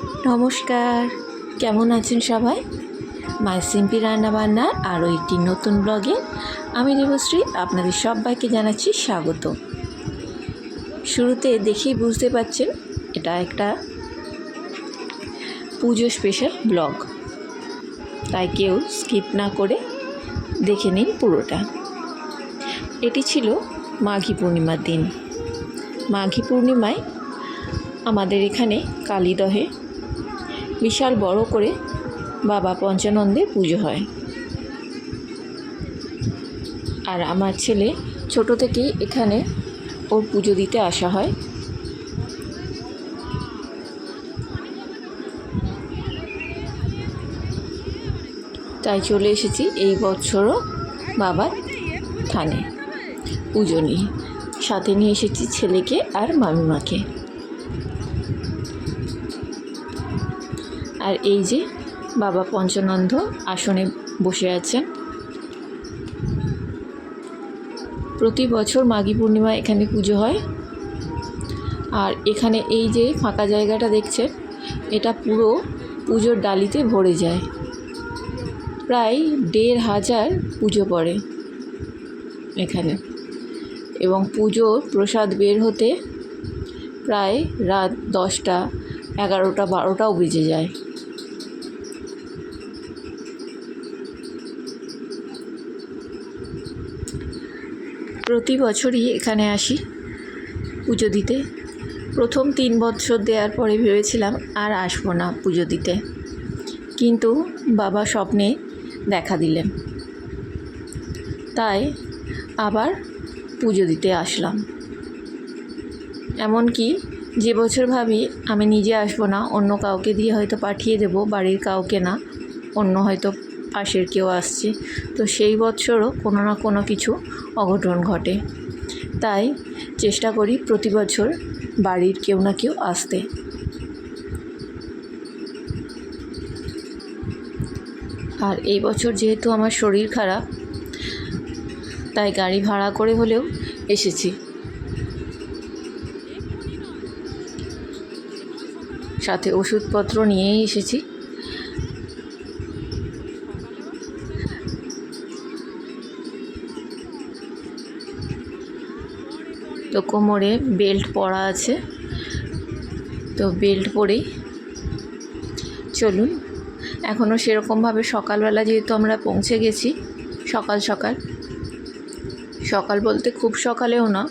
নমস্কার। কেমন আছেন সবাই? মাই সিম্পি রান্নাবান্নার আরও একটি নতুন ব্লগে আমি দেবশ্রী, আপনাদের সবাইকে জানাচ্ছি স্বাগত। শুরুতে দেখেই বুঝতে পারছেন এটা একটা পুজো স্পেশাল ব্লগ। তাই কেউ স্কিপ না করে দেখে নিন পুরোটা। এটি ছিল মাঘী পূর্ণিমার দিন। মাঘী পূর্ণিমায় আমাদের এখানে কালীদহে বিশাল বড় করে বাবা পঞ্চানন্দের পুজো হয়। আর আমার ছেলে ছোট থেকেই এখানে ওর পুজো দিতে আসা হয়। তাই চলে এসেছি এই বছরও বাবার থানে। পুজো নিয়ে। সাথে নিয়ে এসেছি ছেলেকে আর মামিমাকে। আর এই যে বাবা পঞ্চানন্দ আসনে বসে আছেন। প্রতি বছর মাঘী পূর্ণিমা এখানে পুজো হয়। আর এখানে এই যে ফাঁকা জায়গাটা দেখছেন, এটা পুরো পুজোর ডালিতে ভরে যায়। প্রায় দেড় হাজার পুজো পড়ে এখানে। এবং পুজোর প্রসাদ বের হতে প্রায় রাত দশটা, এগারোটা, বারোটাও বেজে যায়। প্রতি বছরই এখানে আসি পুজো দিতে। প্রথম তিন বছর দেওয়ার পরে ভেবেছিলাম আর আসব না পুজো দিতে। কিন্তু বাবা স্বপ্নে দেখা দিলেন। তাই আবার পুজো দিতে আসলাম। এমনকি যে বছর ভাবি আমি নিজে আসব না, অন্য কাউকে দিয়ে হয়তো পাঠিয়ে দেব, বাড়ির কাউকে না, অন্য হয়তো পাশের কেউ আসছে। তো সেই বছরও কোনো না কোনো কিছু অঘটন ঘটে। তাই চেষ্টা করি প্রতি বছর বাড়ির কেউ না কেউ আসতে। আর এই বছর যেহেতু আমার শরীর খারাপ, তাই গাড়ি ভাড়া করে হলেও এসেছি। সাথে ওষুধপত্র নিয়েই এসেছি। কোমরে বেল্ট পরা আছে। তো বেল্ট পরেই চলুন। এখনও সেরকমভাবে সকালবেলা যেহেতু আমরা পৌঁছে গেছি, সকাল সকাল। সকাল বলতে খুব সকালেও না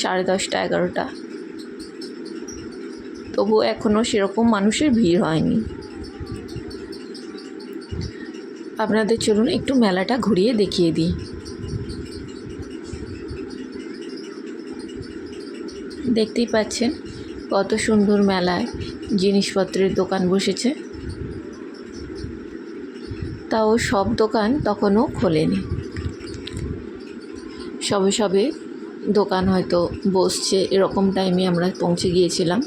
সাড়ে দশটা, এগারোটা। তবু এখনও সেরকম মানুষের ভিড় হয়নি। আপনাদের চলুন একটু মেলাটা ঘুরিয়ে দেখিয়ে দিই। দেখতেই পাচ্ছেন কত সুন্দর মেলায় জিনিসপত্রের দোকান বসেছে। তাও সব দোকান তখনও খোলেনি। সবে সবে দোকান হয়তো বসছে, এরকম টাইমে আমরা পৌঁছে গিয়েছিলাম।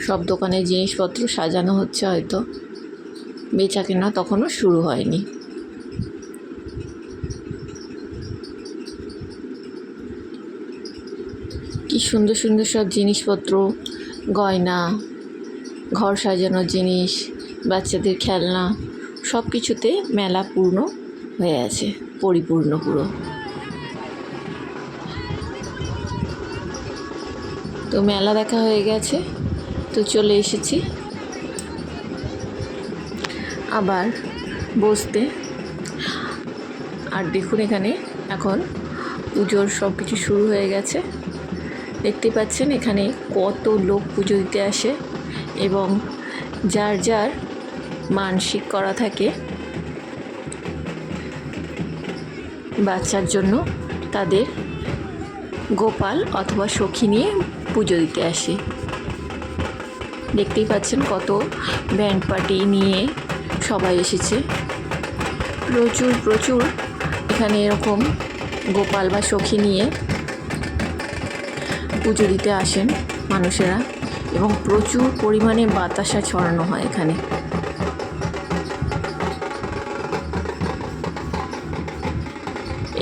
সব দোকানে জিনিসপত্র সাজানো হচ্ছে হয়তো। বেচা কেনা তখনও শুরু হয়নি। কি সুন্দর সুন্দর সব জিনিসপত্র, গয়না, ঘর সাজানোর জিনিস, বাচ্চাদের খেলনা, সব কিছুতে মেলা পূর্ণ হয়ে আছে, পরিপূর্ণ পুরো। তো মেলা দেখা হয়ে গেছে, তো চলে এসেছি। আবার বসতে। আর দেখুন এখানে এখন পুজোর সব কিছু শুরু হয়ে গেছে। দেখতে পাচ্ছেন, এখানে কত লোক পুজো দিতে আসে এবং যার যার মানসিক করা থাকে বাচ্চার জন্য তাদের গোপাল অথবা সখী নিয়ে পুজো দিতে আসে। দেখতেই পাচ্ছেন কত ব্যান্ড পার্টি নিয়ে সবাই এসেছে। প্রচুর প্রচুর এখানে এরকম গোপাল বা সখী নিয়ে পুজো দিতে আসেন মানুষেরা এবং প্রচুর পরিমাণে বাতাসা ছড়ানো হয় এখানে।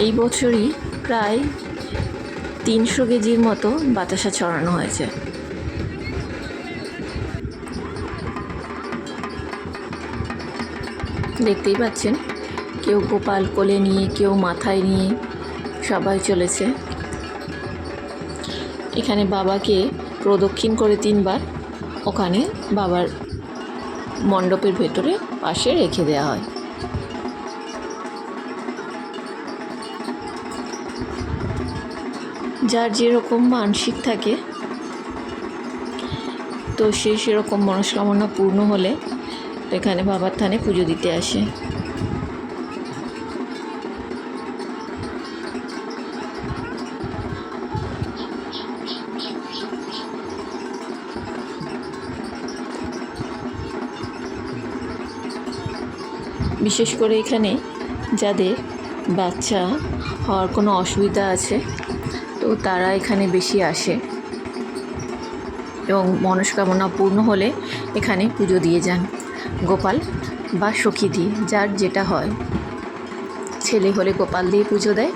এই বছরই প্রায় তিনশো কেজির মতো বাতাসা ছড়ানো হয়েছে। দেখতেই পাচ্ছেন, কেউ গোপাল কোলে নিয়ে, কেউ মাথায় নিয়ে সবাই চলেছে। এখানে বাবাকে প্রদক্ষিণ করে তিনবার। ওখানে বাবার মণ্ডপের ভেতরে পাশে রেখে দেওয়া হয়। যার যেরকম মানসিক থাকে, তো সে সেরকম মনস্কামনা পূর্ণ হলে এখানে বাবার থানে পুজো দিতে আসে। বিশেষ করে এখানে যাদের বাচ্চা হওয়ার কোনো অসুবিধা আছে, তো তারা এখানে বেশি আসে এবং মনস্কামনা পূর্ণ হলে এখানে পুজো দিয়ে যান। গোপাল বা সখী দিয়ে যার যেটা হয়। ছেলে হলে গোপাল দিয়ে পুজো দেয়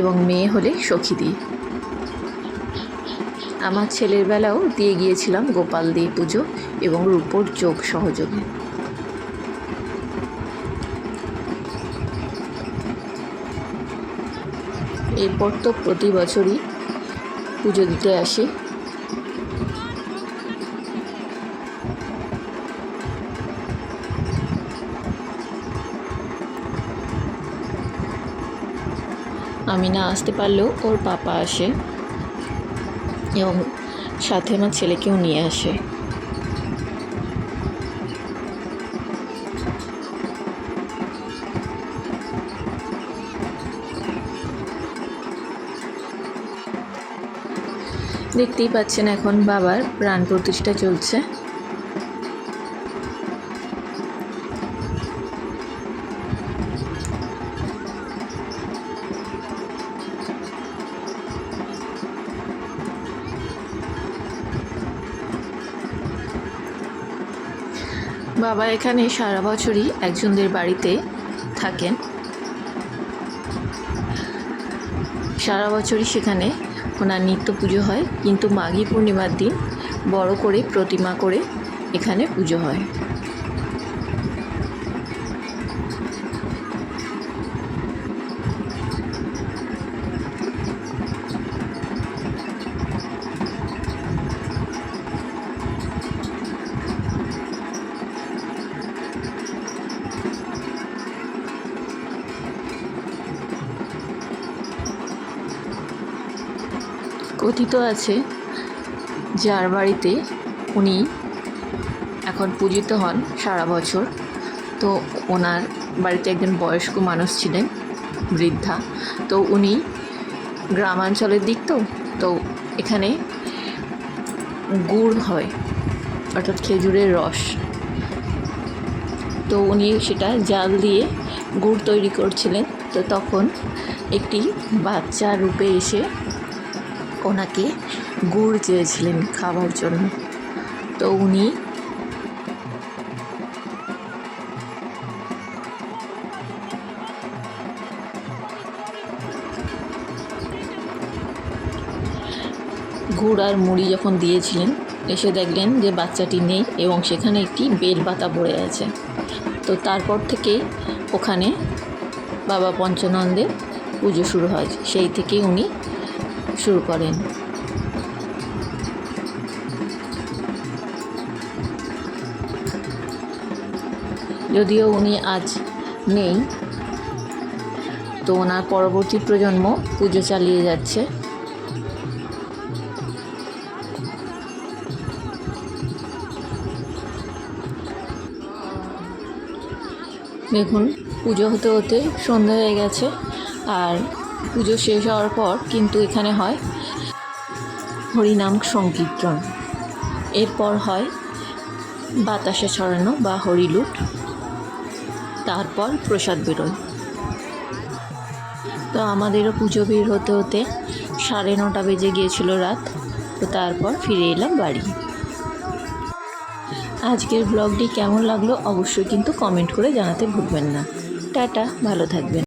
এবং মেয়ে হলে সখী দিয়ে আমার ছেলের বেলাও দিয়ে গিয়েছিলাম গোপাল দিয়ে পুজো এবং রূপোর যোগ সহযোগে। এরপর তো প্রতি বছরই পুজো দিতে আসি। আমি না আসতে পারলেও ওর পাপা আসে এবং সাথে আমার ছেলেকেও নিয়ে আসে। দেখতেই পাচ্ছেন এখন বাবার প্রাণ প্রতিষ্ঠা চলছে। বাবা এখানে সারা বছরই একজনদের বাড়িতে থাকেন। সারা বছরই সেখানে ওনার নিত্য পুজো হয়। কিন্তু মাঘী পূর্ণিমার দিন বড় করে প্রতিমা করে এখানে পুজো হয়। কথিত আছে যার বাড়িতে উনি এখন পূজিত হন সারা বছর। তো ওনার বাড়িতে একজন বয়স্ক মানুষ ছিলেন, বৃদ্ধা। তো উনি গ্রামাঞ্চলের দিক তো তো এখানে গুড় হয়, অর্থাৎ খেজুরের রস। তো উনি সেটা জাল দিয়ে গুড় তৈরি করছিলেন। তো তখন একটি বাচ্চা রূপে এসে ওনাকে গুড় চেয়েছিলেন খাবার জন্য। তো উনি গুড় আর মুড়ি যখন দিয়েছিলেন, এসে দেখলেন যে বাচ্চাটি নেই এবং সেখানে একটি বেল পাতা পড়ে আছে। তো তারপর থেকে ওখানে বাবা পঞ্চানন্দের পুজো শুরু হয়। সেই থেকেই উনি শুরু করেন। যদিও উনি আজ নেই, তো ওনার পরবর্তী প্রজন্ম পুজো চালিয়ে যাচ্ছে। দেখুন, পুজো হতে হতে সন্ধ্যা হয়ে গেছে, আর পুজো শেষ হওয়ার পর কিন্তু এখানে হয় হরিনাম সংকীর্তন। এরপর হয় বাতাসে ছড়ানো বা হরিলুট তারপর প্রসাদ বেরোয় তো আমাদেরও পুজো বের হতে হতে সাড়ে নটা বেজে গিয়েছিল রাত। তো তারপর ফিরে এলাম বাড়ি। আজকের ব্লগটি কেমন লাগল অবশ্যই কিন্তু কমেন্ট করে জানাতে ভুলবেন না। টাটা, ভালো থাকবেন।